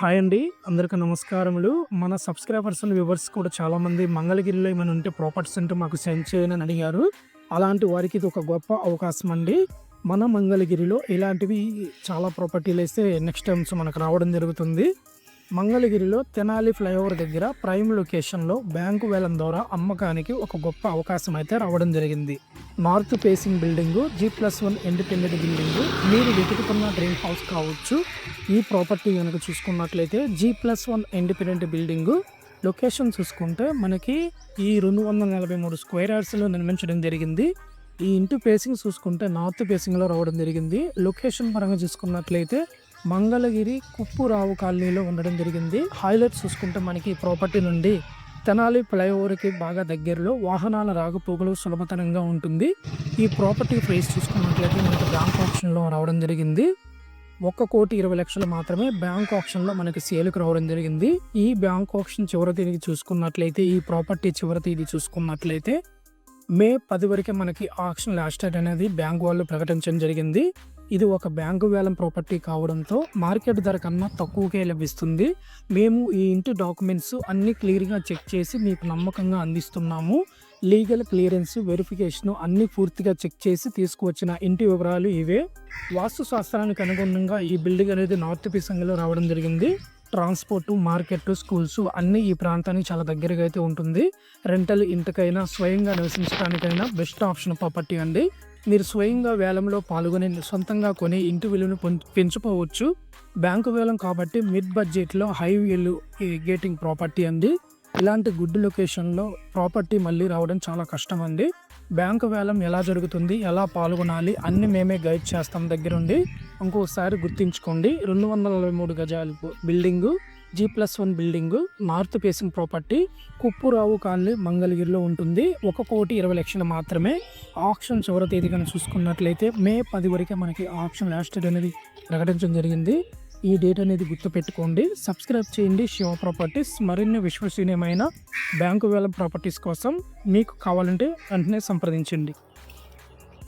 Hi అండి. అందరికీ నమస్కారములు. మన సబ్స్క్రైబర్స్ అండ్ వ్యూవర్స్ కూడా చాలామంది మంగళగిరిలో ఏమైనా ఉంటే ప్రాపర్టీస్ ఉంటే మాకు సెండ్ చేయని అని అడిగారు. అలాంటి వారికి ఇది ఒక గొప్ప అవకాశం అండి. మన మంగళగిరిలో ఇలాంటివి చాలా ప్రాపర్టీలు అయితే నెక్స్ట్ టైమ్స్ మనకు రావడం జరుగుతుంది. మంగళగిరిలో తెనాలి ఫ్లైఓవర్ దగ్గర ప్రైమ్ లొకేషన్లో బ్యాంకు వేలం ద్వారా అమ్మకానికి ఒక గొప్ప అవకాశం అయితే రావడం జరిగింది. North facing building G plus one independent building. మీరు వెతుకుతున్న డ్రీమ్ హౌస్ కావచ్చు. ఈ ప్రాపర్టీ కనుక చూసుకున్నట్లయితే G plus one independent building. Location చూసుకుంటే మనకి ఈ రెండు వందల నలభై మూడు స్క్వేర్ యార్డ్స్లో నిర్మించడం జరిగింది. ఈ ఇంటి ఫేసింగ్ చూసుకుంటే నార్త్ ఫేసింగ్లో రావడం జరిగింది. లొకేషన్ పరంగా చూసుకున్నట్లయితే మంగళగిరి కుప్పురావు కాలనీలో ఉండడం జరిగింది. హైలైట్ చూసుకుంటే మనకి ప్రాపర్టీ నుండి తెనాలి ఫ్లైఓవర్కి బాగా దగ్గరలో వాహనాల రాకపోకలు సులభతరంగా ఉంటుంది. ఈ ప్రాపర్టీ ప్రైస్ చూసుకున్నట్లయితే మనకి బ్యాంక్ ఆప్షన్లో రావడం జరిగింది. ఒక్క కోటి ఇరవై లక్షలు మాత్రమే బ్యాంక్ ఆప్షన్లో మనకి సేల్కి రావడం జరిగింది. ఈ బ్యాంక్ ఆప్షన్ చివరి తేదీ చూసుకున్నట్లయితే ఈ ప్రాపర్టీ చివరి తేదీ చూసుకున్నట్లయితే మే పది వరకే మనకి ఆప్షన్ లాస్ట్ డేట్ అనేది బ్యాంక్ వాళ్ళు ప్రకటించడం జరిగింది. ఇది ఒక బ్యాంకు వేలం ప్రాపర్టీ కావడంతో మార్కెట్ ధర కన్నా తక్కువకే లభిస్తుంది. మేము ఈ ఇంటి డాక్యుమెంట్స్ అన్ని క్లియర్గా చెక్ చేసి మీకు నమ్మకంగా అందిస్తున్నాము. లీగల్ క్లియరెన్స్ వెరిఫికేషన్ అన్ని పూర్తిగా చెక్ చేసి తీసుకువచ్చిన ఇంటి వివరాలు ఇవే. వాస్తు శాస్త్రానికి అనుగుణంగా ఈ బిల్డింగ్ అనేది నార్త్ పిసంగిలో రావడం జరిగింది. ట్రాన్స్పోర్టు మార్కెట్ స్కూల్స్ అన్నీ ఈ ప్రాంతానికి చాలా దగ్గరగా అయితే ఉంటుంది. రెంటల్ ఇంటికైనా స్వయంగా నివసించడానికైనా బెస్ట్ ఆప్షన్ ప్రాపర్టీ అండి. మీరు స్వయంగా వేలంలో పాల్గొని సొంతంగా కొని ఇంటి విలువను పెంచుకోవచ్చు. బ్యాంకు వేలం కాబట్టి మిడ్ బడ్జెట్లో హై వేలు గేటింగ్ ప్రాపర్టీ అండి. ఇలాంటి గుడ్ లొకేషన్లో ప్రాపర్టీ మళ్ళీ రావడం చాలా కష్టం అండి బ్యాంకు వేలం ఎలా జరుగుతుంది ఎలా పాల్గొనాలి అన్ని మేమే గైడ్ చేస్తాం దగ్గరుండి. ఇంకోసారి గుర్తించుకోండి. రెండు వందల నలభై మూడు గజాలు building G plus one building north facing property Kuppurao colony మంగళగిరిలో ఉంటుంది. ఒక కోటి ఇరవై లక్షలు మాత్రమే ఆప్షన్ చివరి తేదీ కానీ చూసుకున్నట్లయితే మే పది వరకే మనకి ఆప్షన్ లాస్ట్ డేట్ అనేది ప్రకటించడం జరిగింది. ఈ డేట్ అనేది గుర్తుపెట్టుకోండి. సబ్స్క్రైబ్ చేయండి. శివ ప్రాపర్టీస్ మరిన్ని విశ్వసనీయమైన బ్యాంకు వేల ప్రాపర్టీస్ కోసం మీకు కావాలంటే వెంటనే సంప్రదించండి.